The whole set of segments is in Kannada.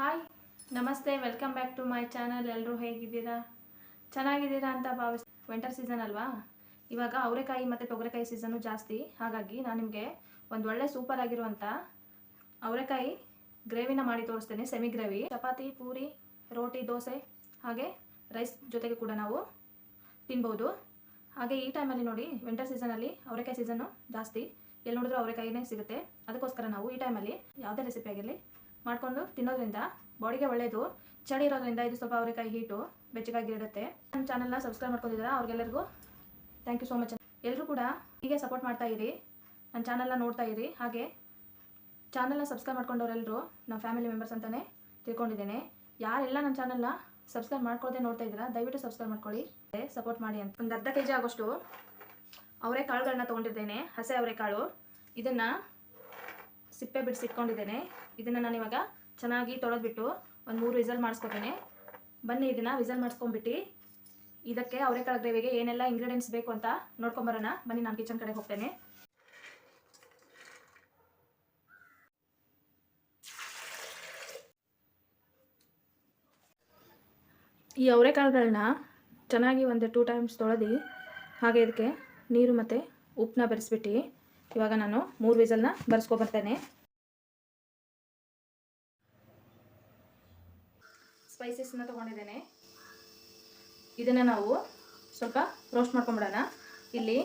ಹಾಯ್ ನಮಸ್ತೆ welcome back to my channel ಎಲ್ಲರೂ ಹೇಗಿದ್ದೀರಾ? ಚೆನ್ನಾಗಿದ್ದೀರಾ ಅಂತ ಭಾವಿಸ್ ವಿಂಟರ್ ಸೀಸನ್ ಅಲ್ವಾ? ಇವಾಗ ಅವರೆಕಾಯಿ ಮತ್ತು ತೊಗರೆಕಾಯಿ ಸೀಸನ್ನು ಜಾಸ್ತಿ. ಹಾಗಾಗಿ ನಾನು ನಿಮಗೆ ಒಂದು ಒಳ್ಳೆ ಸೂಪರ್ ಆಗಿರುವಂಥ ಅವರೆಕಾಯಿ ಗ್ರೇವಿನ ಮಾಡಿ ತೋರಿಸ್ತೇನೆ. ಸೆಮಿ ಗ್ರೇವಿ ಚಪಾತಿ, ಪೂರಿ, ರೋಟಿ, ದೋಸೆ, ಹಾಗೆ ರೈಸ್ ಜೊತೆಗೆ ಕೂಡ ನಾವು ತಿನ್ಬೋದು. ಹಾಗೆ ಈ ಟೈಮಲ್ಲಿ ನೋಡಿ ವಿಂಟರ್ ಸೀಸನಲ್ಲಿ ಅವರೆಕಾಯಿ ಸೀಸನ್ನು ಜಾಸ್ತಿ. ಎಲ್ಲಿ ನೋಡಿದ್ರೂ ಅವರೆಕಾಯಿನೇ ಸಿಗುತ್ತೆ. ಅದಕ್ಕೋಸ್ಕರ ನಾವು ಈ ಟೈಮಲ್ಲಿ ಯಾವುದೇ ರೆಸಿಪಿ ಆಗಿರಲಿ ಮಾಡಿಕೊಂಡು ತಿನ್ನೋದ್ರಿಂದ ಬಾಡಿಗೆ ಒಳ್ಳೆಯದು ಚಳಿ ಇರೋದ್ರಿಂದ ಇದು ಸ್ವಲ್ಪ ಅವರೆಕಾಯಿ ಹೀಟು ಬೆಚ್ಚಗಾಗಿ ಇರುತ್ತೆ ನನ್ನ ಚಾನಲ್ನ ಸಬ್ಸ್ಕ್ರೈಬ್ ಮಾಡ್ಕೊಂಡಿದ್ದೀರಾ? ಅವ್ರಿಗೆಲ್ಲರಿಗೂ ಥ್ಯಾಂಕ್ ಯು ಸೋ ಮಚ್ ಎಲ್ಲರೂ ಕೂಡ ಹೀಗೆ ಸಪೋರ್ಟ್ ಮಾಡ್ತಾ ಇರಿ. ನನ್ನ ಚಾನಲ್ನ ನೋಡ್ತಾ ಇರಿ. ಹಾಗೆ ಚಾನಲ್ನ ಸಬ್ಸ್ಕ್ರೈಬ್ ಮಾಡ್ಕೊಂಡವರೆಲ್ಲರೂ ನಮ್ಮ ಫ್ಯಾಮಿಲಿ ಮೆಂಬರ್ಸ್ ಅಂತಲೇ ತಿಳ್ಕೊಂಡಿದ್ದೇನೆ. ಯಾರೆಲ್ಲ ನನ್ನ ಚಾನಲ್ನ ಸಬ್ಸ್ಕ್ರೈಬ್ ಮಾಡ್ಕೊಳ್ಳದೆ ನೋಡ್ತಾ ಇದ್ದೀರಾ, ದಯವಿಟ್ಟು ಸಬ್ಸ್ಕ್ರೈಬ್ ಮಾಡ್ಕೊಳ್ಳಿ. ಸಪೋರ್ಟ್ ಮಾಡಿ ಅಂತ. ಒಂದು ಅರ್ಧ ಕೆ ಜಿ ಆಗೋಷ್ಟು ಅವರೆಕಾಳುಗಳನ್ನ ತೊಗೊಂಡಿದ್ದೇನೆ, ಹಸೆ ಅವರೆಕಾಳು. ಇದನ್ನು ಸಿಪ್ಪೆ ಬಿಡಿಸಿಟ್ಕೊಂಡಿದ್ದೇನೆ ಇದನ್ನು ನಾನು ಇವಾಗ ಚೆನ್ನಾಗಿ ತೊಳೆದ್ಬಿಟ್ಟು ಒಂದು ಮೂರು ವಿಸಲ್ ಮಾಡಿಸ್ಕೊತೇನೆ. ಬನ್ನಿ ಇದನ್ನು ವಿಸಲ್ ಮಾಡಿಸ್ಕೊಂಡ್ಬಿಟ್ಟು ಇದಕ್ಕೆ ಅವರೆಕಾಳು ಗ್ರೇವಿಗೆ ಏನೆಲ್ಲ ಇಂಗ್ರೀಡಿಯೆಂಟ್ಸ್ ಬೇಕು ಅಂತ ನೋಡ್ಕೊಂಬರೋಣ ಬನ್ನಿ ನಾನು ಕಿಚನ್ ಕಡೆ ಹೋಗ್ತೇನೆ. ಈ ಅವರೆಕಾಳುಗಳನ್ನ ಚೆನ್ನಾಗಿ ಒಂದು ಟೂ ಟೈಮ್ಸ್ ತೊಳೆದು ಹಾಗೆ ಇದಕ್ಕೆ ನೀರು ಮತ್ತು ಉಪ್ಪನ್ನ ಬೆರೆಸ್ಬಿಟ್ಟು ಇವಾಗ ನಾನು ಮೂರು ವಿಸಲ್ನ ಬರ್ಸ್ಕೊಬರ್ತೇನೆ ಸ್ಪೈಸಸ್ನ ತೊಗೊಂಡಿದ್ದೇನೆ. ಇದನ್ನು ನಾವು ಸ್ವಲ್ಪ ರೋಸ್ಟ್ ಮಾಡ್ಕೊಂಬಿಡೋಣ. ಇಲ್ಲಿ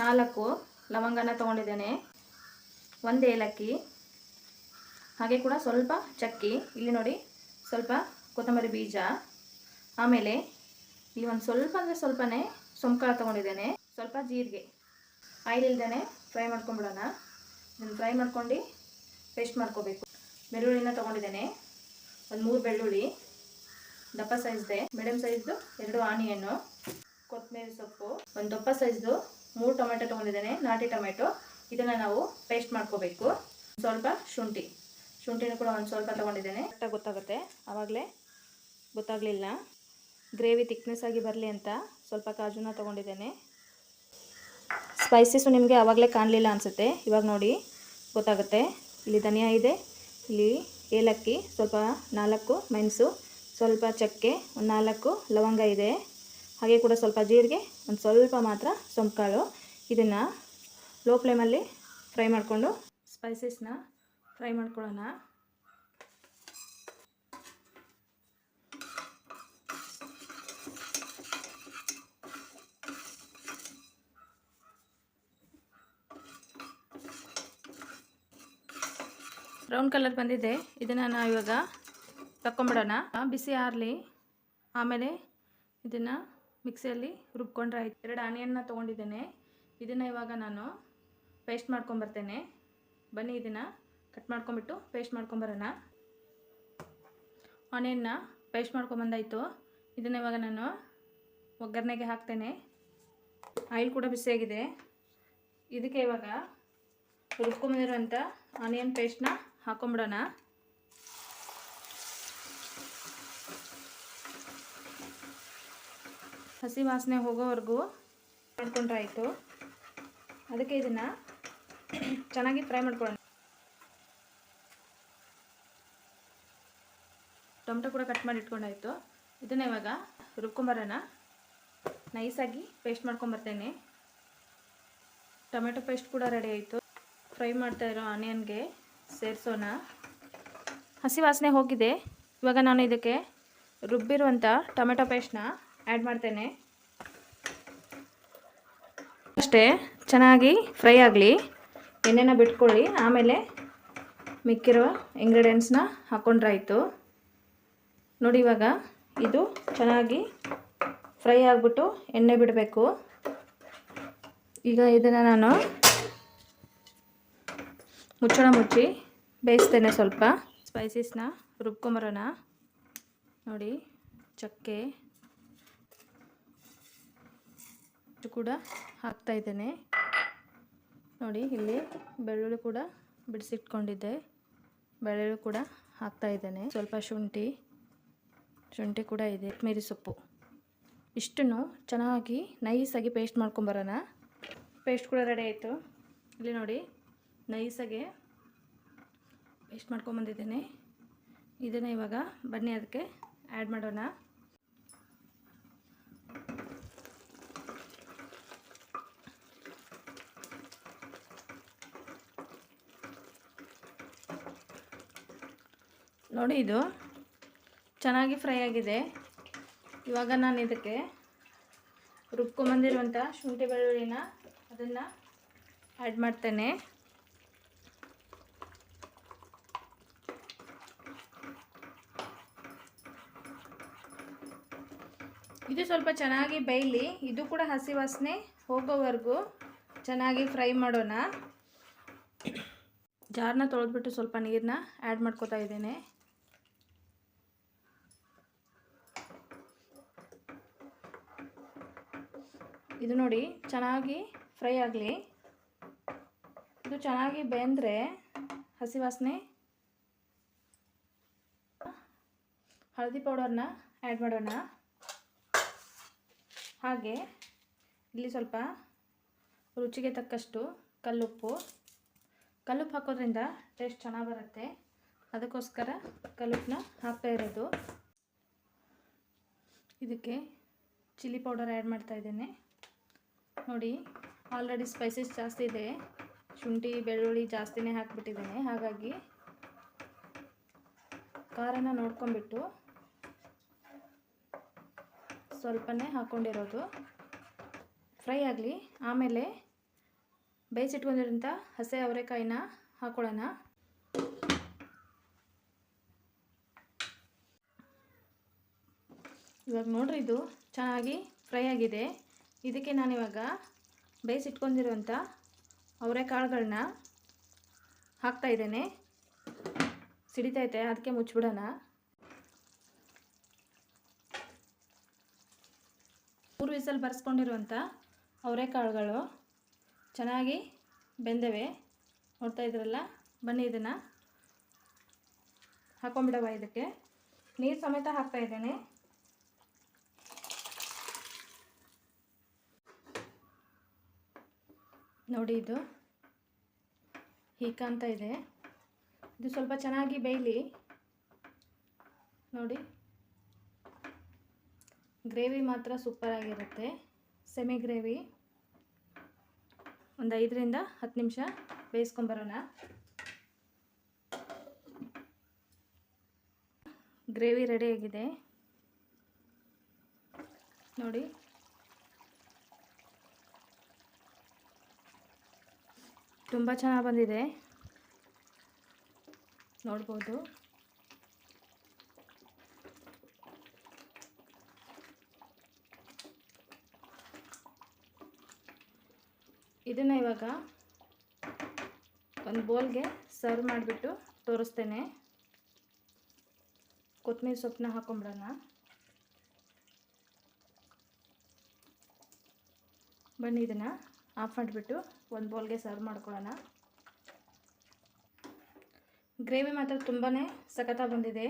ನಾಲ್ಕು ಲವಂಗನ ತೊಗೊಂಡಿದ್ದೇನೆ. ಒಂದು ಏಲಕ್ಕಿ, ಹಾಗೆ ಕೂಡ ಸ್ವಲ್ಪ ಚಕ್ಕಿ. ಇಲ್ಲಿ ನೋಡಿ ಸ್ವಲ್ಪ ಕೊತ್ತಂಬರಿ ಬೀಜ. ಆಮೇಲೆ ಇಲ್ಲಿ ಒಂದು ಸ್ವಲ್ಪ ಅಂದರೆ ಸ್ವಲ್ಪನೇ ಸೊಂಕಾಳು ತೊಗೊಂಡಿದ್ದೇನೆ. ಸ್ವಲ್ಪ ಜೀರಿಗೆ. ಆಯಿಲ್ ಇಲ್ದೇ ಫ್ರೈ ಮಾಡ್ಕೊಂಬಿಡೋಣ. ಇದನ್ನು ಫ್ರೈ ಮಾಡ್ಕೊಂಡು ಪೇಸ್ಟ್ ಮಾಡ್ಕೋಬೇಕು. ಬೆಳ್ಳುಳ್ಳಿನ ತೊಗೊಂಡಿದ್ದೇನೆ. ಒಂದು ಮೂರು ಬೆಳ್ಳುಳ್ಳಿ. ದಪ್ಪ ಸೈಜ್ದೆ. ಮೀಡಿಯಮ್ ಸೈಜ್ದು ಎರಡು ಆನಿಯನ್ನು. ಕೊತ್ತಂಬರಿ ಸೊಪ್ಪು. ಒಂದು ದಪ್ಪ ಸೈಜ್ದು ಮೂರು ಟೊಮೆಟೊ ತೊಗೊಂಡಿದ್ದೇನೆ. ನಾಟಿ ಟೊಮೆಟೊ. ಇದನ್ನು ನಾವು ಪೇಸ್ಟ್ ಮಾಡ್ಕೋಬೇಕು. ಸ್ವಲ್ಪ ಶುಂಠಿ. ಶುಂಠಿನೂ ಕೂಡ ಒಂದು ಸ್ವಲ್ಪ ತೊಗೊಂಡಿದ್ದೇನೆ. ಕರೆಕ್ಟಾಗಿ ಗೊತ್ತಾಗುತ್ತೆ. ಆವಾಗಲೇ ಗೊತ್ತಾಗಲಿಲ್ಲ. ಗ್ರೇವಿ ತಿಕ್ನೆಸ್ ಆಗಿ ಬರಲಿ ಅಂತ ಸ್ವಲ್ಪ ಕಾಜುನ ತೊಗೊಂಡಿದ್ದೇನೆ. ಸ್ಪೈಸಸ್ಸು ನಿಮಗೆ ಆವಾಗಲೇ ಕಾಣಲಿಲ್ಲ ಅನಿಸುತ್ತೆ. ಇವಾಗ ನೋಡಿ, ಗೊತ್ತಾಗುತ್ತೆ. ಇಲ್ಲಿ ಧನಿಯಾ ಇದೆ, ಇಲ್ಲಿ ಏಲಕ್ಕಿ, ಸ್ವಲ್ಪ ನಾಲ್ಕು ಮೆಣಸು, ಸ್ವಲ್ಪ ಚಕ್ಕೆ, ಒಂದು ನಾಲ್ಕು ಲವಂಗ ಇದೆ. ಹಾಗೆ ಕೂಡ ಸ್ವಲ್ಪ ಜೀರಿಗೆ, ಒಂದು ಸ್ವಲ್ಪ ಮಾತ್ರ ಸೊಂಪು ಇದನ್ನು ಲೋ ಫ್ಲೇಮಲ್ಲಿ ಫ್ರೈ ಮಾಡಿಕೊಂಡು ಸ್ಪೈಸಸ್ನ ಫ್ರೈ ಮಾಡ್ಕೊಳ್ಳೋಣ. ಬ್ರೌನ್ ಕಲರ್ ಬಂದಿದೆ. ಇದನ್ನು ನಾವು ಇವಾಗ ತಕ್ಕೊಂಬಿಡೋಣ. ಬಿಸಿ ಆರಲಿ, ಆಮೇಲೆ ಇದನ್ನು ಮಿಕ್ಸಿಯಲ್ಲಿ ರುಬ್ಕೊಂಡ್ರೆ ಆಯ್ತು. ಎರಡು ಆನಿಯನ್ನ ತೊಗೊಂಡಿದ್ದೇನೆ. ಇದನ್ನು ಇವಾಗ ನಾನು ಪೇಸ್ಟ್ ಮಾಡ್ಕೊಂಬರ್ತೇನೆ. ಬನ್ನಿ ಇದನ್ನು ಕಟ್ ಮಾಡ್ಕೊಂಬಿಟ್ಟು ಪೇಸ್ಟ್ ಮಾಡ್ಕೊಂಬರೋಣ. ಆನಿಯನ್ನ ಪೇಸ್ಟ್ ಮಾಡ್ಕೊಂಬಂದಾಯಿತು. ಇದನ್ನು ಇವಾಗ ನಾನು ಒಗ್ಗರಣೆಗೆ ಹಾಕ್ತೇನೆ. ಆಯಿಲ್ ಕೂಡ ಬಿಸಿಯಾಗಿದೆ ಇದಕ್ಕೆ ಇವಾಗ ರುಬ್ಕೊಂಬಂದಿರುವಂಥ ಆನಿಯನ್ ಪೇಸ್ಟ್ನ ಹಾಕೊಂಬಿಡೋಣ. ಹಸಿ ವಾಸನೆ ಹೋಗೋವರೆಗೂ ಮಾಡ್ಕೊಂಡ್ರೆ ಆಯಿತು ಅದಕ್ಕೆ ಇದನ್ನು ಚೆನ್ನಾಗಿ ಫ್ರೈ ಮಾಡ್ಕೊಳ್ಳೋಣ. ಟೊಮೆಟೊ ಕೂಡ ಕಟ್ ಮಾಡಿ ಇಟ್ಕೊಂಡಾಯಿತು. ಇದನ್ನು ಇವಾಗ ರುಬ್ಕೊಂಬರೋಣ. ನೈಸಾಗಿ ಪೇಸ್ಟ್ ಮಾಡ್ಕೊಂಬರ್ತೇನೆ. ಟೊಮೆಟೊ ಪೇಸ್ಟ್ ಕೂಡ ರೆಡಿ ಆಯಿತು. ಫ್ರೈ ಮಾಡ್ತಾ ಇರೋ ಆನಿಯನ್ಗೆ ಸೇರಿಸೋಣ. ಹಸಿ ವಾಸನೆ ಹೋಗಿದೆ. ಇವಾಗ ನಾನು ಇದಕ್ಕೆ ರುಬ್ಬಿರುವಂಥ ಟೊಮೆಟೊ ಪೇಸ್ಟ್ನ ಆ್ಯಡ್ ಮಾಡ್ತೇನೆ. ಅಷ್ಟೇ, ಚೆನ್ನಾಗಿ ಫ್ರೈ ಆಗಲಿ. ಎಣ್ಣೆನ ಬಿಟ್ಕೊಳ್ಳಿ. ಆಮೇಲೆ ಮಿಕ್ಕಿರೋ ಇಂಗ್ರೀಡಿಯೆಂಟ್ಸ್ನ ಹಾಕ್ಕೊಂಡ್ರಾಯಿತು ನೋಡಿ ಇವಾಗ ಇದು ಚೆನ್ನಾಗಿ ಫ್ರೈ ಆಗಿಬಿಟ್ಟು ಎಣ್ಣೆ ಬಿಡಬೇಕು. ಈಗ ಇದನ್ನು ನಾನು ಮುಚ್ಚಳ ಮುಚ್ಚಿ. ಬೇಯಿಸ್ತೇನೆ ಸ್ವಲ್ಪ. ಸ್ಪೈಸಸ್ನ ರುಬ್ಕೊಂಬರೋಣ. ನೋಡಿ, ಚಕ್ಕೆ. ಕೂಡ ಹಾಕ್ತಾ ಇದ್ದೇನೆ. ನೋಡಿ, ಇಲ್ಲಿ ಬೆಳ್ಳುಳ್ಳಿ ಕೂಡ ಬಿಡಿಸಿಟ್ಕೊಂಡಿದ್ದೆ. ಬೆಳ್ಳುಳ್ಳಿ ಕೂಡ ಹಾಕ್ತಾ ಇದ್ದೇನೆ. ಸ್ವಲ್ಪ ಶುಂಠಿ. ಶುಂಠಿ ಕೂಡ ಇದೆ. ಮೇರಿ ಸೊಪ್ಪು. ಇಷ್ಟನ್ನು ಚೆನ್ನಾಗಿ ನೈಸಾಗಿ ಪೇಸ್ಟ್ ಮಾಡ್ಕೊಂಬರೋಣ. ಪೇಸ್ಟ್ ಕೂಡ ರೆಡಿ ಆಯಿತು. ಇಲ್ಲಿ ನೋಡಿ ನೈಸಾಗೆ ಪೇಸ್ಟ್ ಮಾಡ್ಕೊಂಬಂದಿದ್ದೀನಿ ಇದನ್ನು ಇವಾಗ ಬನ್ನಿ ಅದಕ್ಕೆ ಆ್ಯಡ್ ಮಾಡೋಣ. ನೋಡಿ ಇದು ಚೆನ್ನಾಗಿ ಫ್ರೈ ಆಗಿದೆ. ಇವಾಗ ನಾನು ಇದಕ್ಕೆ ರುಬ್ಕೊಂಬಂದಿರುವಂಥ ಶುಂಠಿ ಬೆಳ್ಳುಳ್ಳಿನ ಅದನ್ನು ಆ್ಯಡ್ ಮಾಡ್ತೇನೆ. ಇದು ಸ್ವಲ್ಪ ಚೆನ್ನಾಗಿ ಬೇಯಲಿ. ಇದು ಕೂಡ ಹಸಿ ವಾಸನೆ ಹೋಗೋವರೆಗೂ ಚೆನ್ನಾಗಿ ಫ್ರೈ ಮಾಡೋಣ. ಜಾರನ್ನ ತೊಳೆದ್ಬಿಟ್ಟು ಸ್ವಲ್ಪ ನೀರನ್ನ ಆ್ಯಡ್ ಮಾಡ್ಕೋತಾ ಇದ್ದೇನೆ. ಇದು ನೋಡಿ ಚೆನ್ನಾಗಿ ಫ್ರೈ ಆಗಲಿ. ಇದು ಚೆನ್ನಾಗಿ ಬೆಂದರೆ ಹಸಿ ವಾಸನೆ ಹಳದಿ ಪೌಡರ್ನ ಆ್ಯಡ್ ಮಾಡೋಣ. ಹಾಗೆ ಇಲ್ಲಿ ಸ್ವಲ್ಪ ರುಚಿಗೆ ತಕ್ಕಷ್ಟು ಕಲ್ಲುಪ್ಪು. ಕಲ್ಲುಪ್ಪು ಹಾಕೋದ್ರಿಂದ ಟೇಸ್ಟ್ ಚೆನ್ನಾಗಿ ಬರುತ್ತೆ. ಅದಕ್ಕೋಸ್ಕರ ಕಲ್ಲುಪ್ಪನ್ನ ಹಾಕ್ತಾ ಇರೋದು. ಇದಕ್ಕೆ ಚಿಲ್ಲಿ ಪೌಡರ್ ಆ್ಯಡ್ ಮಾಡ್ತಾ ಇದ್ದೇನೆ. ನೋಡಿ, ಆಲ್ರೆಡಿ ಸ್ಪೈಸಸ್ ಜಾಸ್ತಿ ಇದೆ. ಶುಂಠಿ, ಬೆಳ್ಳುಳ್ಳಿ ಜಾಸ್ತಿನೇ ಹಾಕ್ಬಿಟ್ಟಿದ್ದೇನೆ. ಹಾಗಾಗಿ ಖಾರನ ನೋಡ್ಕೊಂಬಿಟ್ಟು ಸ್ವಲ್ಪನೇ ಹಾಕ್ಕೊಂಡಿರೋದು ಫ್ರೈ ಆಗಲಿ. ಆಮೇಲೆ ಬೇಯಿಸಿಟ್ಕೊಂಡಿರೋಂಥ ಹಸೆ ಅವರೆಕಾಯಿನ ಹಾಕೊಳ್ಳೋಣ. ಇವಾಗ ನೋಡ್ರಿ ಇದು ಚೆನ್ನಾಗಿ ಫ್ರೈ ಆಗಿದೆ. ಇದಕ್ಕೆ ನಾನಿವಾಗ ಬೇಯಿಸಿಟ್ಕೊಂಡಿರುವಂಥ ಅವರೆಕಾಳುಗಳನ್ನ ಹಾಕ್ತಾ ಇದ್ದೇನೆ. ಸಿಡಿತೈತೆ ಅದಕ್ಕೆ ಮುಚ್ಚಿಬಿಡೋಣ. ಮೂರು ವಿಸಲ್ ಬರ್ಸ್ಕೊಂಡಿರುವಂಥ ಅವರೆಕಾಳುಗಳು ಚೆನ್ನಾಗಿ ಬೆಂದವೆ. ನೋಡ್ತಾ ಇದ್ರಲ್ಲ ಬನ್ನಿ ಇದನ್ನು ಹಾಕೊಂಡ್ಬಿಡವ ಇದಕ್ಕೆ. ನೀರು ಸಮೇತ ಹಾಕ್ತಾ ಇದ್ದೇನೆ. ನೋಡಿ ಇದು. ಹೀಕಾಂತ ಇದೆ. ಇದು ಸ್ವಲ್ಪ ಚೆನ್ನಾಗಿ ಬೇಯಲಿ. ನೋಡಿ. ಗ್ರೇವಿ ಮಾತ್ರ ಸೂಪರಾಗಿರುತ್ತೆ ಸೆಮಿ ಗ್ರೇವಿ ಒಂದು ಐದರಿಂದ ಹತ್ತು ನಿಮಿಷ ಬೇಯಿಸ್ಕೊಂಬರೋಣ ಗ್ರೇವಿ ರೆಡಿಯಾಗಿದೆ ನೋಡಿ. ತುಂಬ ಚೆನ್ನಾಗಿ ಬಂದಿದೆ. ನೋಡ್ಬೋದು. ಇದನ್ನು ಇವಾಗ ಒಂದು ಬೋಲ್ಗೆ ಸರ್ವ್ ಮಾಡಿಬಿಟ್ಟು ತೋರಿಸ್ತೇನೆ. ಕೊತ್ತಂಬರಿ ಸೊಪ್ಪನ್ನ ಹಾಕೊಂಬಿಡೋಣ. ಬನ್ನಿ ಇದನ್ನು ಆಫ್ ಮಾಡಿಬಿಟ್ಟು ಒಂದು ಬೋಲ್ಗೆ ಸರ್ವ್ ಮಾಡ್ಕೊಳ್ಳೋಣ. ಗ್ರೇವಿ ಮಾತ್ರ ತುಂಬಾ ಸಖತ್ತಾಗಿ ಬಂದಿದೆ.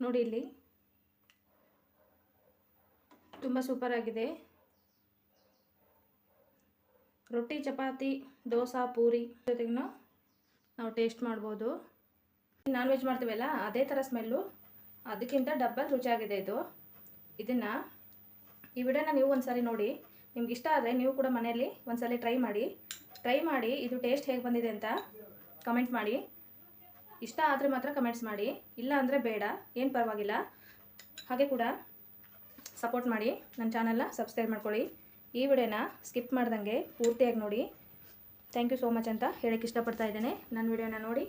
ನೋಡಿ ಇಲ್ಲಿ. ತುಂಬ ಸೂಪರಾಗಿದೆ ರೊಟ್ಟಿ, ಚಪಾತಿ, ದೋಸೆ, ಪೂರಿ ಜೊತೆಗೂ ನಾವು ಟೇಸ್ಟ್ ಮಾಡ್ಬೋದು. ನಾನ್ ವೆಜ್ ಮಾಡ್ತೀವಲ್ಲ ಅದೇ ಥರ ಸ್ಮೆಲ್ಲು ಅದಕ್ಕಿಂತ ಡಬ್ಬಲ್ ರುಚಿಯಾಗಿದೆ ಇದು. ಇದನ್ನು ಈ ವಿಡಿಯೋನ ನೀವು ಒಂದು ಸಾರಿ ನೋಡಿ. ನಿಮ್ಗೆ ಇಷ್ಟ ಆದರೆ ನೀವು ಕೂಡ ಮನೆಯಲ್ಲಿ ಒಂದು ಸಲ ಟ್ರೈ ಮಾಡಿ. ಟ್ರೈ ಮಾಡಿ, ಇದು ಟೇಸ್ಟ್ ಹೇಗೆ ಬಂದಿದೆ ಅಂತ ಕಮೆಂಟ್ ಮಾಡಿ. ಇಷ್ಟ ಆದರೆ ಮಾತ್ರ ಕಮೆಂಟ್ಸ್ ಮಾಡಿ. ಇಲ್ಲ ಅಂದರೆ ಬೇಡ, ಏನು ಪರವಾಗಿಲ್ಲ. ಹಾಗೆ ಕೂಡ ಸಪೋರ್ಟ್ ಮಾಡಿ. ನನ್ನ ಚಾನಲ್ನ ಸಬ್ಸ್ಕ್ರೈಬ್ ಮಾಡ್ಕೊಳ್ಳಿ. ಈ ವಿಡಿಯೋನ ಸ್ಕಿಪ್ ಮಾಡ್ದಂಗೆ ಪೂರ್ತಿಯಾಗಿ ನೋಡಿ. ಥ್ಯಾಂಕ್ ಯು ಸೋ ಮಚ್ ಅಂತ ಹೇಳಕ್ಕೆ ಇಷ್ಟಪಡ್ತಾ ಇದ್ದೇನೆ. ನನ್ನ ವಿಡಿಯೋನ ನೋಡಿ.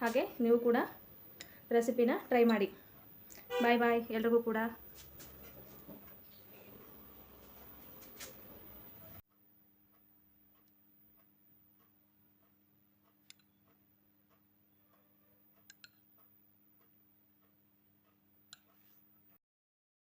ಹಾಗೆ ನೀವು ಕೂಡ ರೆಸಿಪಿನ ಟ್ರೈ ಮಾಡಿ. ಬಾಯ್ ಬಾಯ್ ಎಲ್ರಿಗೂ ಕೂಡ.